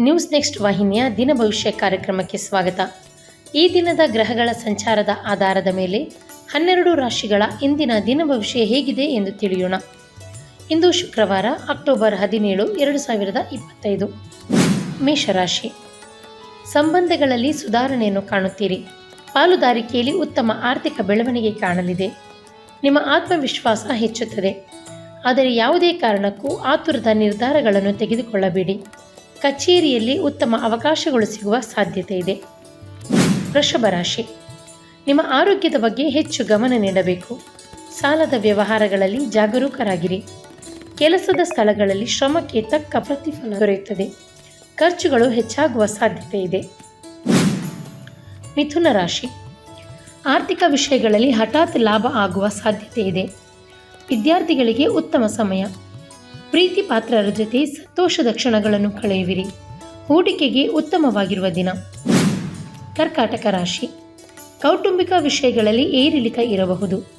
News next ವಾಹಿನಿಯ ದಿನ ಭವಿಷ್ಯ ಕಾರ್ಯಕ್ರಮಕ್ಕೆ ಸ್ವಾಗತ. ಈ ದಿನದ ಗ್ರಹಗಳ ಸಂಚಾರದ ಆಧಾರದ ಮೇಲೆ ಹನ್ನೆರಡು ರಾಶಿಗಳ ಇಂದಿನ ದಿನ ಭವಿಷ್ಯ ಹೇಗಿದೆ ಎಂದು ತಿಳಿಯೋಣ. ಇಂದು ಶುಕ್ರವಾರ, ಅಕ್ಟೋಬರ್ ಹದಿನೇಳು, ಎರಡು ಸಾವಿರದ ಇಪ್ಪತ್ತೈದು. ಮೇಷರಾಶಿ. ಸಂಬಂಧಗಳಲ್ಲಿ ಸುಧಾರಣೆಯನ್ನು ಕಾಣುತ್ತೀರಿ. ಪಾಲುದಾರಿಕೆಯಲ್ಲಿ ಉತ್ತಮ ಆರ್ಥಿಕ ಬೆಳವಣಿಗೆ ಕಾಣಲಿದೆ. ನಿಮ್ಮ ಆತ್ಮವಿಶ್ವಾಸ ಹೆಚ್ಚುತ್ತದೆ. ಆದರೆ ಯಾವುದೇ ಕಾರಣಕ್ಕೂ ಆತುರದ ನಿರ್ಧಾರಗಳನ್ನು ತೆಗೆದುಕೊಳ್ಳಬೇಡಿ. ಕಚೇರಿಯಲ್ಲಿ ಉತ್ತಮ ಅವಕಾಶಗಳು ಸಿಗುವ ಸಾಧ್ಯತೆ ಇದೆ. ವೃಷಭ ರಾಶಿ. ನಿಮ್ಮ ಆರೋಗ್ಯದ ಬಗ್ಗೆ ಹೆಚ್ಚು ಗಮನ ನೀಡಬೇಕು. ಸಾಲದ ವ್ಯವಹಾರಗಳಲ್ಲಿ ಜಾಗರೂಕರಾಗಿರಿ. ಕೆಲಸದ ಸ್ಥಳಗಳಲ್ಲಿ ಶ್ರಮಕ್ಕೆ ತಕ್ಕ ಪ್ರತಿಫಲ ದೊರೆಯುತ್ತದೆ. ಖರ್ಚುಗಳು ಹೆಚ್ಚಾಗುವ ಸಾಧ್ಯತೆ ಇದೆ. ಮಿಥುನ ರಾಶಿ. ಆರ್ಥಿಕ ವಿಷಯಗಳಲ್ಲಿ ಹಠಾತ್ ಲಾಭ ಆಗುವ ಸಾಧ್ಯತೆ ಇದೆ. ವಿದ್ಯಾರ್ಥಿಗಳಿಗೆ ಉತ್ತಮ ಸಮಯ. ಪ್ರೀತಿ ಪಾತ್ರರ ಜೊತೆ ಸಂತೋಷದ ಕ್ಷಣಗಳನ್ನು ಕಳೆಯುವಿರಿ. ಹೂಡಿಕೆಗೆ ಉತ್ತಮವಾಗಿರುವ ದಿನ. ಕರ್ಕಾಟಕ ರಾಶಿ. ಕೌಟುಂಬಿಕ ವಿಷಯಗಳಲ್ಲಿ ಏರಿಳಿತ ಇರಬಹುದು.